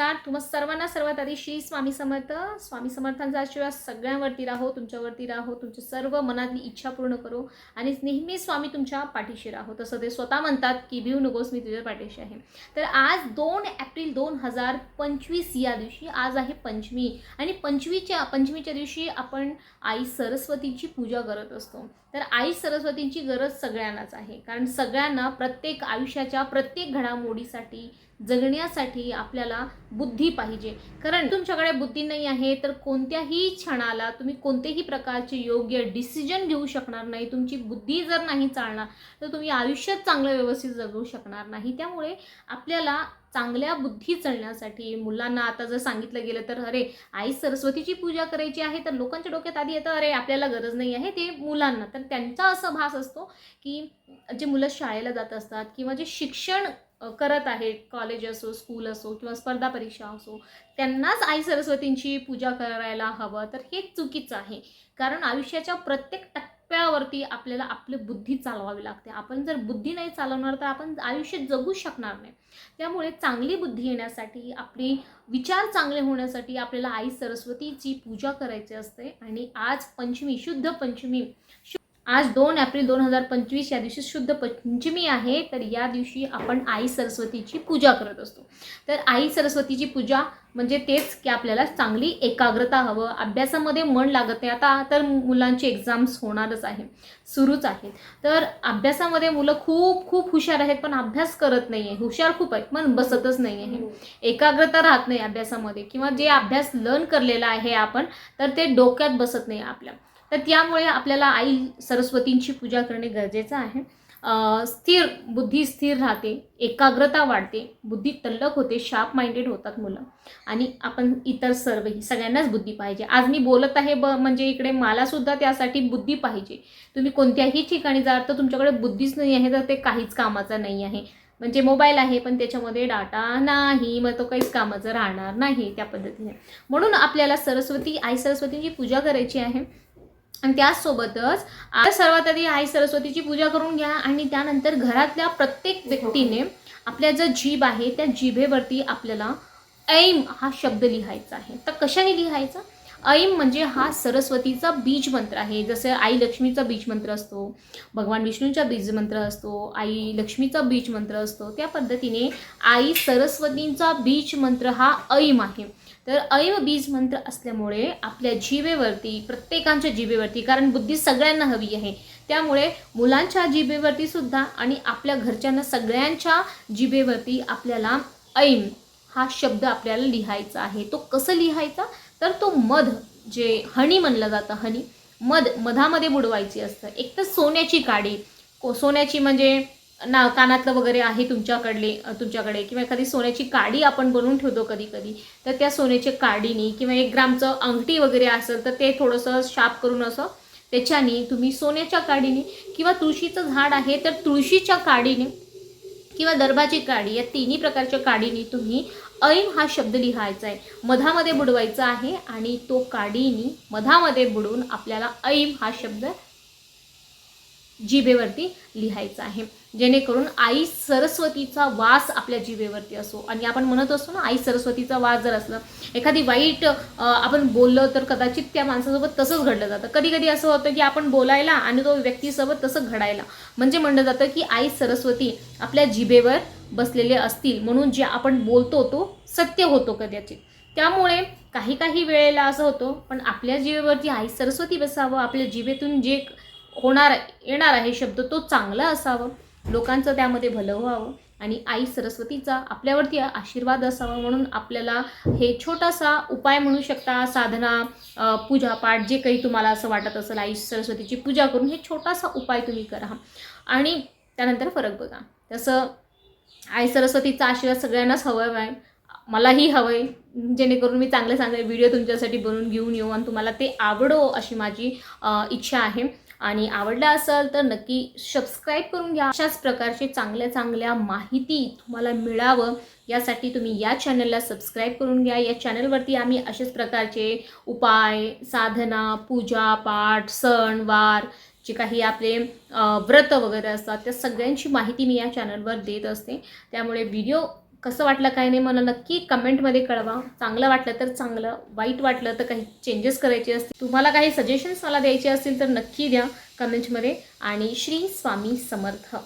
नमस्कार. तुम्हा सर्वांना सर्वात आधी श्री स्वामी समर्थ. स्वामी समर्थांचा आशीर्वाद सगळ्यांवरती राहो तुमच्यावरती राहो तुमची सर्व मनातली इच्छा पूर्ण करो आणि नेहमी स्वामी तुमच्या पाठीशी राहो. तसं ते स्वतः म्हणतात की भिऊ नकोस मी तुझ्या पाठीशी आहे. तर आज दोन एप्रिल दोन हजार पंचवीस या दिवशी आज आहे पंचमी आणि पंचवीच्या पंचमीच्या दिवशी आपण आई सरस्वतीची पूजा करत असतो. तर आई सरस्वतींची गरज सगळ्यांनाच आहे. कारण सगळ्यांना प्रत्येक आयुष्याच्या प्रत्येक घडामोडीसाठी जगण्यासाठी आपल्याला बुद्धी पाहिजे. कारण तुमच्याकडे बुद्धी नाही आहे तर कोणत्याही क्षणाला तुम्ही कोणतेही प्रकारचे योग्य डिसिजन घेऊ शकणार नाही. तुमची बुद्धी जर नाही चालणार तर तुम्ही आयुष्यात चांगलं व्यवस्थित जगू शकणार नाही. त्यामुळे आपल्याला चांगल्या बुद्धी चालण्यासाठी मुलांना आता जर सांगितलं गेलं तर अरे आई सरस्वतीची पूजा करायची आहे तर लोकांच्या डोक्यात आधी येतं अरे आपल्याला गरज नाही आहे ते मुलांना. तर त्यांचा असं भास असतो की जे मुलं शाळेला जात असतात किंवा जे शिक्षण करत आहेत कॉलेज असो स्कूल असो किंवा स्पर्धा परीक्षा असो त्यांनाच आई सरस्वतींची पूजा करायला हवं. तर हे चुकीचं आहे. कारण आयुष्याच्या प्रत्येक टप्प्यावरती आपल्याला आपली बुद्धी चालवावी लागते. आपण जर बुद्धी नाही चालवणार तर आपण आयुष्य जगू शकणार नाही. त्यामुळे चांगली बुद्धी येण्यासाठी आपली विचार चांगले होण्यासाठी आपल्याला आई सरस्वतीची पूजा करायची असते. आणि आज पंचमी शुद्ध पंचमी शु- आज दोन एप्रिल दोन हजार पंचवीस या दिवशी शुद्ध पंचमी आहे तर या दिवशी आपण आई सरस्वतीची पूजा करत असतो. तर आई सरस्वतीची पूजा म्हणजे तेच की आपल्याला चांगली एकाग्रता हवं अभ्यासामध्ये मन लागत नाही. आता तर मुलांचे एक्झाम्स होणारच आहे सुरूच आहेत. तर अभ्यासामध्ये मुलं खूप खूप हुशार आहेत पण अभ्यास करत नाही आहे हुशार खूप आहेत पण बसतच नाही आहे एकाग्रता राहत नाही अभ्यासामध्ये. किंवा जे अभ्यास लर्न करलेला आहे आपण तर ते डोक्यात बसत नाही आपल्या. तर त्यामुळे आपल्याला आई सरस्वतींची पूजा करणे गरजेचं आहे. स्थिर बुद्धी स्थिर राहते एकाग्रता वाढते बुद्धी तल्लक होते शार्प माइंडेड होतात मुलं. आणि आपण इतर सर्वही सगळ्यांनाच बुद्धी पाहिजे. आज मी बोलत आहे ब म्हणजे इकडे मलासुद्धा त्यासाठी बुद्धी पाहिजे. तुम्ही कोणत्याही ठिकाणी जा तर तुमच्याकडे बुद्धीच नाही आहे तर ते काहीच कामाचं नाही आहे. म्हणजे मोबाईल आहे पण त्याच्यामध्ये डाटा नाही मग तो काहीच कामाचं राहणार नाही त्या पद्धतीने. म्हणून आपल्याला सरस्वती आई सरस्वतींची पूजा करायची आहे. आणि त्याचसोबतच आज सर्वात आधी आई सरस्वतीची पूजा करून घ्या आणि त्यानंतर घरातल्या प्रत्येक व्यक्तीने आपल्या जो जीभ आहे त्या जिभेवरती आपल्याला ऐम हा शब्द लिहायचा आहे. तर कशाने लिहायचा? ऐम म्हणजे हा सरस्वतीचा बीज मंत्र आहे. जसं आई लक्ष्मीचा बीज मंत्र असतो भगवान विष्णूचा बीज मंत्र असतो आई लक्ष्मीचा बीज मंत्र असतो त्या पद्धतीने आई सरस्वतींचा बीज मंत्र हा ऐम आहे. तर ऐव बीज मंत्र असल्यामुळे आपल्या जिभेवरती प्रत्येकांच्या जीवेवरती कारण बुद्धी सगळ्यांना हवी आहे त्यामुळे मुलांच्या जिभेवरती सुद्धा आणि आपल्या घरच्यांना सगळ्यांच्या जिभेवरती आपल्याला ऐम हा शब्द आपल्याला लिहायचा आहे. तो कसं लिहायचा? तर तो मध जे हनी म्हणलं जातं हनी. मध मधामध्ये बुडवायची असतं. एक तर सोन्याची काडी. को सोन्याची म्हणजे ना कानातलं वगैरे आहे तुमच्याकडले तुमच्याकडे किंवा एखादी सोन्याची काडी आपण बनवून ठेवतो कधी कधी तर त्या सोन्याच्या काडीनी किंवा एक ग्रामचं अंगठी वगैरे असेल तर ते थोडंसं शार्प करून असं त्याच्याने तुम्ही सोन्याच्या काडीने किंवा तुळशीचं झाड आहे तर तुळशीच्या काडीने किंवा दर्भाची काडी या तिन्ही प्रकारच्या काडीने तुम्ही ऐम हा शब्द लिहायचा आहे. मधामध्ये बुडवायचा आहे आणि तो काडीनी मधामध्ये बुडवून आपल्याला ऐम हा शब्द जिभेवरती लिहायचं आहे. जेणेकरून आई सरस्वतीचा वास आपल्या जिभेवरती असो. आणि आपण म्हणत असतो ना आई सरस्वतीचा वास जर असलं एखादी वाईट आपण बोललं तर कदाचित त्या माणसासोबत तसंच घडलं जातं. कधी कधी असं होतं की आपण बोलायला आणि तो व्यक्तीसोबत तसं घडायला. म्हणजे म्हणलं जातं की आई सरस्वती आपल्या जिभेवर बसलेले असतील. म्हणून जे आपण बोलतो तो सत्य होतो कदाचित. त्यामुळे काही काही वेळेला असं होतं पण आपल्या जिभेवरती आई सरस्वती बसावं आपल्या जिभेतून जे होणार येणार आहे शब्द तो चांगला असावा. लोकांचं त्यामध्ये भलं व्हावं आणि आई सरस्वतीचा आपल्यावरती आशीर्वाद असावा म्हणून आपल्याला हे छोटासा उपाय म्हणू शकता साधना पूजा पाठ जे काही तुम्हाला असं वाटत असेल आई सरस्वतीची पूजा करून हे छोटासा उपाय तुम्ही करा. आणि त्यानंतर फरक बघा. तसं आई सरस्वतीचा आशीर्वाद सगळ्यांनाच हवं आहे मलाही हवं आहे. जेणेकरून मी चांगले चांगले व्हिडिओ तुमच्यासाठी बनवून घेऊन येऊ आणि तुम्हाला ते आवडो अशी माझी इच्छा आहे. आणि आवडलं असेल तर नक्की सबस्क्राईब करून घ्या. अशाच प्रकारचे चांगल्या चांगल्या माहिती तुम्हाला मिळावं यासाठी तुम्ही या चॅनलला सबस्क्राईब करून घ्या. या चॅनलवरती आम्ही अशाच प्रकारचे उपाय साधना पूजा पाठ सण वार जे काही आपले व्रत वगैरे असतात त्या सगळ्यांची माहिती मी या चॅनलवर देत असते. त्यामुळे व्हिडिओ कसं वाटलं काय नाही मला नक्की कमेंटमध्ये कळवा. चांगलं वाटलं तर चांगलं वाईट वाटलं तर काही चेंजेस करायचे असतील तुम्हाला काही सजेशन्स मला द्यायचे असतील तर नक्की द्या कमेंटमध्ये. आणि श्री स्वामी समर्थ.